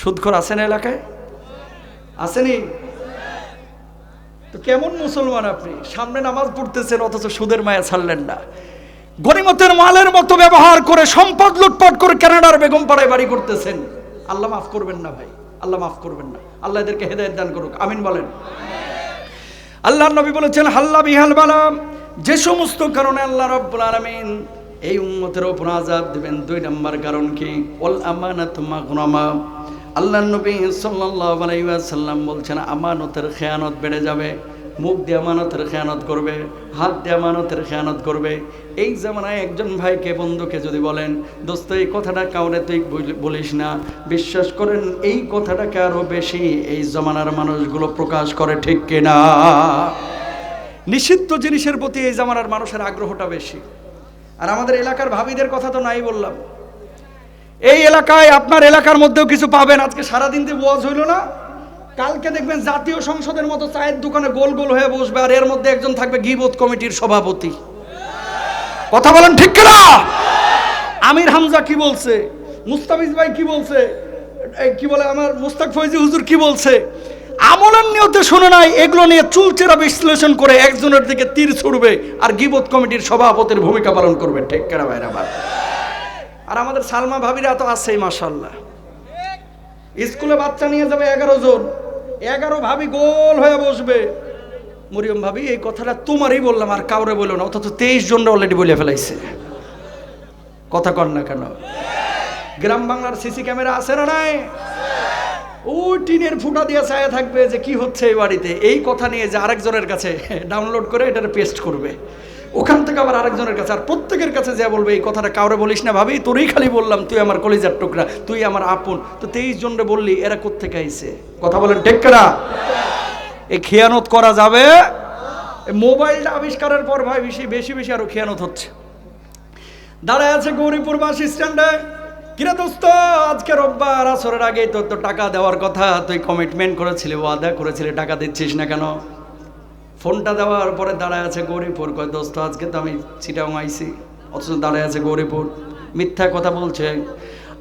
সুদখোর আছেন এলাকায়? আসেনি তো কেমন মুসলমান আপনি? সামনে নামাজ পড়তেছেন, অথচ সুদের মায়া ছাড়লেন না। গরিমতের মালের মতো ব্যবহার করে সম্পদ লুটপাট করে কানাডার বেগম পাড়ায় বাড়ি করতেছেন। আল্লাহ মাফ করবেন না ভাই, আল্লাহ মাফ করবেন না। আল্লাহ এদেরকে হেদায়ত দান করুক, আমিন বলেন। আল্লাহ নবী বলেছেন, হাল্লা বিহাল বালাম, যে সমস্ত কারণে আল্লাহ রব্বুল আলামিন এই উম্মতের ওপর আজাব দিবেন। দুই নম্বর কারণ কি? ওল আমানাত মাগনামা। আল্লাহ নবী আলাইহি বলছেন, আমানতের খেয়ানত বেড়ে যাবে, মুখ দিয়ে আমানতের খেয়ানত করবে, হাত দিয়ে আমানতের খেয়ানত করবে। এই জামানায় একজন ভাইকে, বন্ধুকে যদি বলেন, দোস্ত, এই কথাটা কাউরে তুই বলিস না। বিশ্বাস করেন, এই কথাটাকে আরও বেশি এই জমানার মানুষগুলো প্রকাশ করে ঠিক কিনা? নিষিদ্ধ জিনিসের প্রতি এই জামানার মানুষের আগ্রহটা বেশি। আর আমাদের এলাকার ভাবিদের কথা তো নাই বললাম। এই এলাকায় আপনার এলাকার মধ্যেও কিছু পাবেন। আজকে সারাদিন দিয়ে ওয়াজ হইল না। কালকে দেখবেন জাতীয় সংসদের মতো চায়ের দোকানে গোল গোল হয়ে বসবে আর এর মধ্যে একজন থাকবে গিবোধ কমিটির সভাপতি। কথা বলেন ঠিক কিনা? আমির হামজা কি বলছে? মুস্তাফিজ ভাই কি বলছে? কি বলে আমার মুস্তাক ফৈজি হুজুর কি বলছে? আমলের নিয়তে শুনে নাই, এগুলো নিয়ে চুলচেরা বিশ্লেষণ করে একজনের দিকে তীর ছুড়বে আর গিবোধ কমিটির সভাপতির ভূমিকা পালন করবে। ঠিক কেনা ভাইরা ভাই আর আমাদের সালমা ভাবিরা তো আছেই মাসাল্লাহ স্কুলে বাচ্চা নিয়ে যাবে এগারো জন। এগারো ভাবি গোল হয়ে বসবে। মরিয়ম ভাবি, এই কথাটা তোমারই বললাম, আর কাউরে বলল না, অথচ তেইশ জনরা অলরেডি বলে ফেলাইছে। কথা কর না কেন? গ্রাম বাংলার সিসি ক্যামেরা আছে না নাই? ওই টিনের ফুটা দিয়ে ছায়া থাকবে যে কি হচ্ছে এই বাড়িতে। এই কথা নিয়ে যে আরেকজনের কাছে ডাউনলোড করে এটার পেস্ট করবে। ওখান থেকে আবার আরেকজনের কাছে, আর প্রত্যেকের কাছে যা বলবে, এই কথাটা কাউরে বলিস না, ভাবি, তোরই খালি বললাম, তুই আমার কলিজার টুকরা, তুই আমার আপন। তো তেইশ জনরে বললি, এরা কোত্থেকে আইছে? কথা বলেন টেক্কেরা এই খেয়ানত করা যাবে? মোবাইলটা আবিষ্কারের পর ভাই, বেশি বেশি বেশি আরও খেয়ানত হচ্ছে। দাঁড়ায় আছে গৌরীপুর বাস স্ট্যান্ডে। কিরে দোস্ত, আজকে রোববার, আসরের আগে তোর তো টাকা দেওয়ার কথা, তুই কমিটমেন্ট করেছিলি, ওয়াদা করেছিলি, টাকা দিচ্ছিস না কেন? ফোনটা দেওয়ার পরে দাঁড়ায় আছে গৌরীপুর, কয়, দোস্ত, আজকে তো আমি চিটাং আইছি। অথচ দাঁড়ায় আছে গৌরীপুর। মিথ্যা কথা বলছে।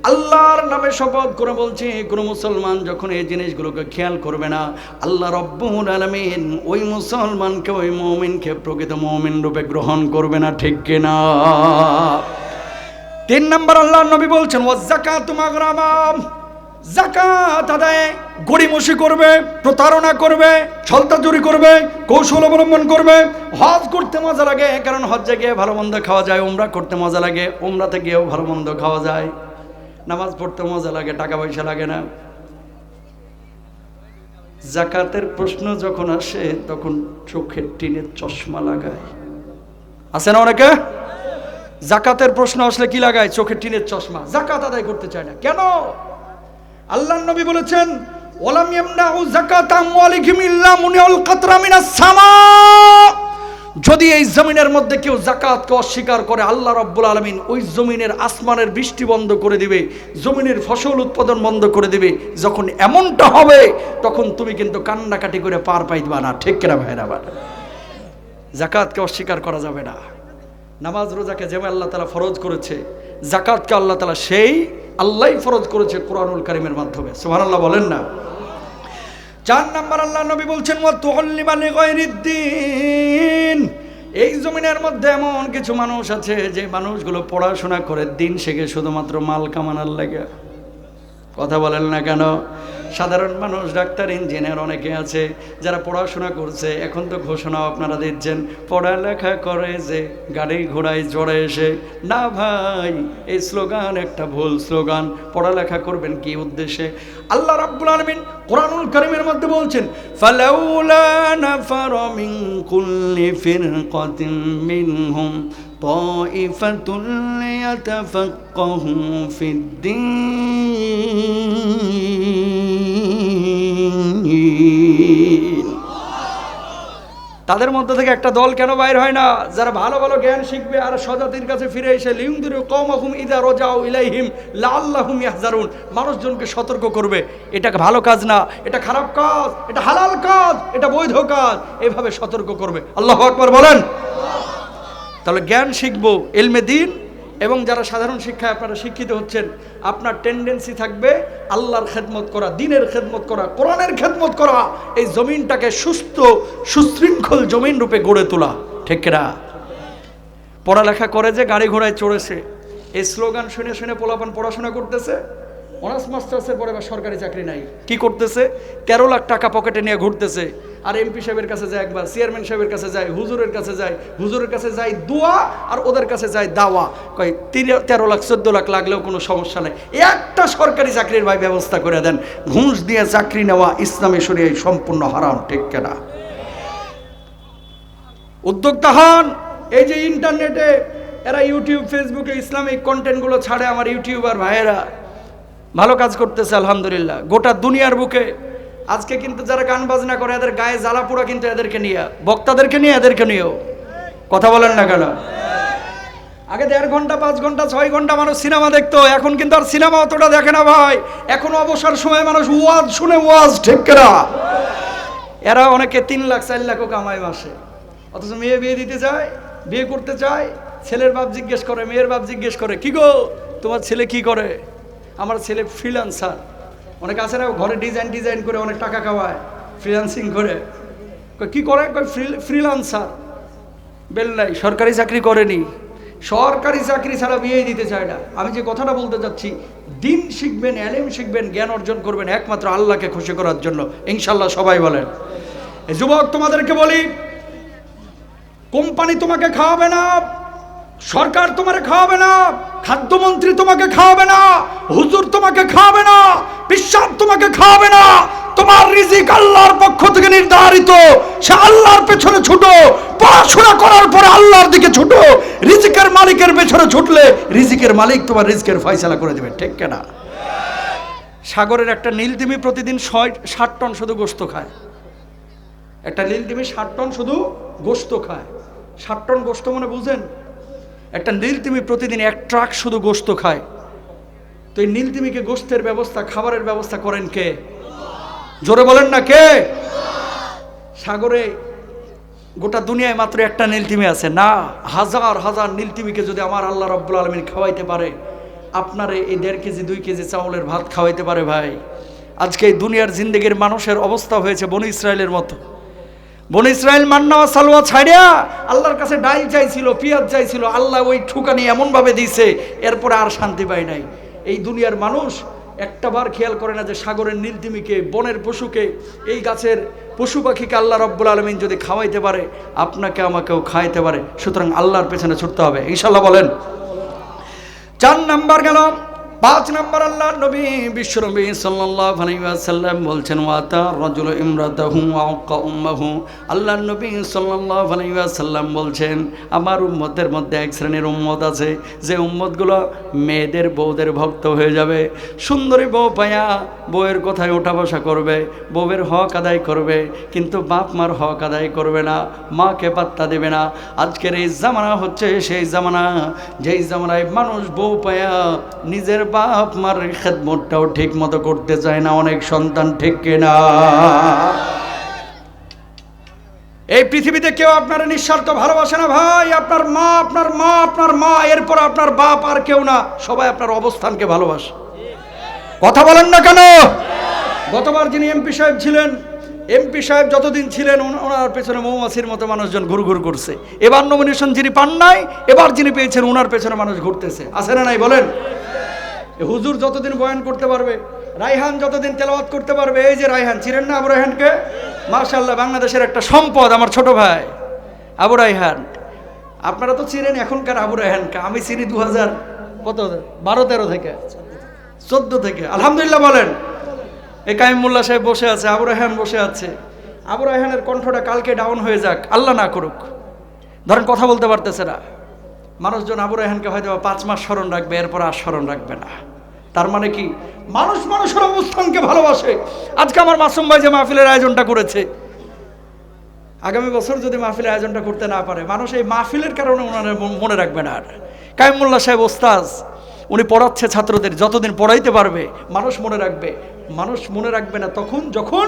আল্লাহর নামে শপথ করে বলছি, কোনো মুসলমান যখন এই জিনিসগুলোকে খেয়াল করবে না, আল্লাহ রব্বুল আলমিন ওই মুসলমানকে, ওই মমিনকে প্রকৃত মমিন রূপে গ্রহণ করবে না, ঠিক কিনা তিন নম্বর আল্লাহ নবী বলছেন ও জাকাত মাগরামাম জাকাত আদায় গড়িমসি করবে, প্রতারণা করবে ছলতাচুরি করবে, কৌশল অবলম্বন করবে। হজ করতে মজা লাগে, কারণ হজ্জে গিয়ে ভালো মন্দ খাওয়া যায়, উমরা করতে মজা লাগে, উমরাতে গিয়েও ভালো মন্দ খাওয়া যায়। নামাজ পড়তে মজা লাগে, টাকা পয়সা লাগে না। জাকাতের প্রশ্ন যখন আসে, তখন চোখের টিনের চশমা লাগায়। আছে না অনেকে? জাকাতের প্রশ্ন আসলে কি লাগায়? চোখের টিনের চশমা। জাকাত আদায় করতে চায় না। কেন? আল্লাহ নবী বলেছেন ওলাম ইয়ামনাউ যাকাত আমওয়ালিহিম ইল্লা মুনিউল কাতরা মিনাস সামা। যদি এই জমিনের মধ্যে কেউ জাকাতকে অস্বীকার করে, আল্লাহ রব্বুল আলমিন ওই জমিনের আসমানের বৃষ্টি বন্ধ করে দিবে, জমিনের ফসল উৎপাদন বন্ধ করে দিবে, যখন এমনটা হবে, তখন তুমি কিন্তু কান্নাকাটি করে পার পাইবা না। ঠিক কিনা ভাইরা আবার জাকাতকে অস্বীকার করা যাবে না। নামাজ রোজাকে যেমন আল্লাহ তালা ফরজ করেছে জাকাতকে আল্লাহ তালা সেই আল্লাহ ফরজ করেছে কোরআনুল কারিমের মাধ্যমে। সোহান আল্লাহ বলেন না। চার নাম্বার আল্লাহ নবী বলছেন এই জমিনের মধ্যে এমন কিছু মানুষ আছে, যে মানুষগুলো পড়াশোনা করে দিন শেখে শুধুমাত্র মাল কামানার লাগে। কথা বলেন না কেন? সাধারণ মানুষ, ডাক্তার, ইঞ্জিনিয়ার অনেকে আছে, যারা পড়াশোনা করছে, এখন তো ঘোষণা আপনারা দিচ্ছেন, পড়ালেখা করে যে গাড়ি ঘোড়ায় জড়ে এসে, না ভাই, এই স্লোগান একটা ভুল স্লোগান, পড়ালেখা করবেন কি উদ্দেশ্যে? আল্লাহ রাব্বুল আলামিন কোরআনুল করিমের মধ্যে বলছেন, ফালাউলা নাফারা মিন কুল্লি ফিরকাতিন মিনহুম طائفة ليتفقهوا في الدين তাদের মধ্যে থেকে একটা দল কেন বাইর হয় না যারা ভালো ভালো জ্ঞান শিখবে আর সজাতির কাছে ফিরে এসে লিউমদির কৌমাহুম ইদা রজাউ ইলাইহিম লাআল্লাহুম ইয়াহজারুন মানুষজনকে সতর্ক করবে এটা ভালো কাজ না এটা খারাপ কাজ এটা হালাল কাজ এটা বৈধ কাজ এভাবে সতর্ক করবে আল্লাহু আকবার বলেন তাহলে জ্ঞান শিখব, এলমে দিন, এবং যারা সাধারণ শিক্ষায় আপনারা শিক্ষিত হচ্ছেন, আপনার টেন্ডেন্সি থাকবে আল্লাহর খেদমত করা, দিনের খেদমত করা, কোরআনের খেদমত করা, এই জমিনটাকে সুস্থ, সুশৃঙ্খল জমিন রূপে গড়ে তোলা, ঠিক না পড়ালেখা করে যে গাড়ি ঘোড়ায় চড়েছে, এই স্লোগান শুনে শুনে পোলাপান পড়াশোনা করতেছে অনার্স মাস্টার্সের পরে বা সরকারি চাকরি নাই। কি করতেছে? তেরো লাখ টাকা পকেটে নিয়ে ঘুরতেছে। আর এমপি সাহেবের কাছে যায় একবার, চেয়ারম্যান সাহেবের কাছে যায়, হুজুরের কাছে যায়, হুজুরের কাছে যায় দোয়া আর ওদের কাছে যায় দাওয়া। কয় তেরো লাখ, চোদ্দ লাখ লাগলেও কোনো সমস্যা নেই। একটা সরকারি চাকরির ভাই ব্যবস্থা করে দেন। ঘুষ দিয়ে চাকরি নেওয়া ইসলামী শরিয়ায় সম্পূর্ণ হারাম, ঠিক কেনা? উদ্যোক্তা হন। এই যে ইন্টারনেটে এরা ইউটিউব, ফেসবুকে ইসলামিক কন্টেন্টগুলো ছাড়ে আমার ইউটিউবার ভাইয়েরা। ভালো কাজ করতেছে, আলহামদুলিল্লাহ। গোটা দুনিয়ার বুকে আজকে কিন্তু যারা গান বাজনা করে, এদের গায়ে জ্বালা পোড়া কিন্তু এদেরকে নিয়ে, বক্তাদেরকে নিয়ে এদেরকে নিয়েও। কথা বলেন না কেন? আগে দেড় ঘণ্টা, পাঁচ ঘণ্টা, ছয় ঘণ্টা মানুষ সিনেমা দেখতো, এখন কিন্তু আর সিনেমা অতটা দেখে না ভাই। এখন অবসর সময় মানুষ ওয়াজ শুনে ওয়াজ ঠিক না এরা অনেকে তিন লাখ, চার লাখও কামায় মাসে। অথচ মেয়ে বিয়ে দিতে চায়, বিয়ে করতে চায়, ছেলের বাপ জিজ্ঞেস করে, মেয়ের বাপ জিজ্ঞেস করে, কি গো, তোমার ছেলে কি করে? আমার ছেলে ফ্রিল্যান্সার অনেক আছে না ঘরে ডিজাইন ডিজাইন করে অনেক টাকা খাওয়ায় ফ্রিল্যান্সিং করে। কি করে? ফ্রিল্যান্সার বেল নাই, সরকারি চাকরি করেনি। সরকারি চাকরি ছাড়া বিয়েই দিতে চায় না। আমি যে কথাটা বলতে চাচ্ছি দিন শিখবেন এলেম শিখবেন, জ্ঞান অর্জন করবেন একমাত্র আল্লাহকে খুশি করার জন্য। ইনশাল্লাহ সবাই বলেন। যুবক, তোমাদেরকে বলি, কোম্পানি তোমাকে খাওয়াবে না। সরকার তোমাকে খাওয়াবে না, খাদ্যমন্ত্রী তোমাকে খাওয়াবে না, হুজুর তোমাকে খাওয়াবে না বিশ্বাস তোমাকে খাওয়াবে না। তোমার রিজিক আল্লাহর পক্ষ থেকে নির্ধারিত, সে আল্লাহর পেছনে ছুটো, পড়াশোনা করার পরে আল্লাহর দিকে ছুটো। রিজিকের মালিকের পেছনে ছুটলে রিজিকের মালিক তোমার রিজিকের ফয়সালা করে দেবে, ঠিক কেনা? সাগরের একটা নীলতিমি প্রতিদিন ছয় ষাট টন শুধু গোস্ত খায়। একটা নীলতিমি ষাট টন শুধু গোস্ত খায়। ষাট টন গোস্ত মনে বুঝেন? একটা নীলতিমি প্রতিদিন এক ট্রাক শুধু গোস্ত খায়। তো এই নীলতিমিকে গোস্তের ব্যবস্থা, খাবারের ব্যবস্থা করেন কে? জোরে বলেন না কে? সাগরে গোটা দুনিয়ায় মাত্র একটা নীলতিমি আছে। না, হাজার হাজার নীলতিমিকে যদি আমার আল্লাহ রব্বুল আলমিন খাওয়াইতে পারে, আপনারে এই দেড় কেজি, দুই কেজি চাউলের ভাত খাওয়াইতে পারে ভাই। আজকে এই দুনিয়ার জিন্দগির মানুষের অবস্থা হয়েছে বন ইসরায়েলের মতো। বন ইসরায়েল মান্না সালোয়া ছাড়িয়া আল্লাহর কাছে ডাইল চাইছিল, পিয়াজ চাইছিল, আল্লাহ ওই ঠুকানি এমনভাবে দিয়েছে, এরপরে আর শান্তি পায় নাই। এই দুনিয়ার মানুষ একটা বার খেয়াল করে না যে সাগরের নীলতিমিকে, বনের পশুকে, এই গাছের পশু পাখিকে আল্লাহ রব্বুল আলমিন যদি খাওয়াইতে পারে, আপনাকে আমাকেও খাওয়াইতে পারে। সুতরাং আল্লাহর পেছনে ছুটতে হবে। ইনশাল্লাহ বলেন। চার নাম্বার গেল পাঁচ নম্বর আল্লাহ নবী, বিশ্বনবী সাল্লাল্লাহু আলাইহি ওয়াসাল্লাম বলছেন, ওয়াতা রাজুল ইমরাতাহু ওয়াকা উম্মাহু। আল্লাহ নবী সাল্লাল্লাহু আলাইহি ওয়াসাল্লাম বলছেন, আমার উম্মতের মধ্যে এক শ্রেণির উম্মত আছে, যে উম্মতগুলো মেয়েদের বউদের ভক্ত হয়ে যাবে। সুন্দরী বউ পায়া বউয়ের কথায় ওঠা বসা করবে, বউয়ের হক আদায় করবে, কিন্তু বাপ মার হক আদায় করবে না, মাকে পাত্তা দেবে না। আজকের এই জামানা হচ্ছে সেই জামানা, যেই জামানায় মানুষ বউ পায়া নিজের বাপ মার খেদমতটাও ঠিক মতো করতে চায় না, অনেক সন্তান ঠিক কিনা? এই পৃথিবীতে কেউ আপনার নিঃস্বার্থ ভালোবাসে না ভাই, আপনার মা আপনার মা আপনার মা, এরপর আপনার বাপ আর কেউ না, সবাই আপনার অবস্থানকে ভালোবাসে। কথা বলেন না কেন? গতবার যিনি এমপি সাহেব ছিলেন, এমপি সাহেব যতদিন ছিলেন ওনার পেছনে মৌমাছির মতো মানুষজন ঘুর ঘুর করছে। এবার নমিনেশন যিনি পান নাই, এবার যিনি পেয়েছেন, ওনার পেছনে মানুষ ঘুরতেছে। আছে না নাই বলেন? হুজুর যতদিন বয়ান করতে পারবে, রায়হান যতদিন তেলাওয়াত করতে পারবে, এই যে রায়হান, চিনেন না আবু রাইহানকে মার্শাল্লাহ বাংলাদেশের একটা সম্পদ আমার ছোট ভাই, আবু রাইহান আপনারা তো চিনেন এখনকার আবু রাইহানকে আমি চিনি দু হাজার কত বারো, তেরো থেকে। চোদ্দ থেকে। আলহামদুলিল্লাহ বলেন। এ কাইমুল্লাহ সাহেব বসে আছে, আবু রায়হান বসে আছে। আবু রায়হানের কণ্ঠটা কালকে ডাউন হয়ে যাক, আল্লাহ না করুক। ধরেন কথা বলতে পারতেছে না। মানুষজন আবু রায়হানকে হয়তো পাঁচ মাস স্মরণ রাখবে, এরপর আর স্মরণ রাখবে না। তার মানে কি? মানুষ মানুষের অবস্থানকে ভালোবাসে। আজকে আমার মাসুম ভাই যে মাহফিলের আয়োজনটা করেছে, আগামী বছর যদি মাহফিলের আয়োজনটা করতে না পারে, মানুষ এই মাহফিলের কারণে ওনারা মনে রাখবে না আর। কাইমুল্লাহ সাহেব ওস্তাজ উনি পড়াচ্ছে ছাত্রদের, যতদিন পড়াইতে পারবে, মানুষ মনে রাখবে। মানুষ মনে রাখবে না তখন, যখন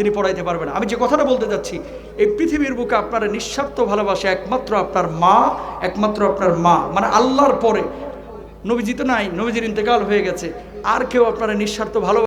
তিনি পড়াইতে পারবেন। আমি যে কথাটা বলতে যাচ্ছি, এই পৃথিবীর বুকে আপনার নিঃস্বার্থ ভালোবাসে একমাত্র আপনার মা, একমাত্র আপনার মা মানে আল্লাহর পরে। নবীজি তো নাই, নবীজির ইন্তেকাল হয়ে গেছে। আর কেউ আপনার নিঃস্বার্থ ভালো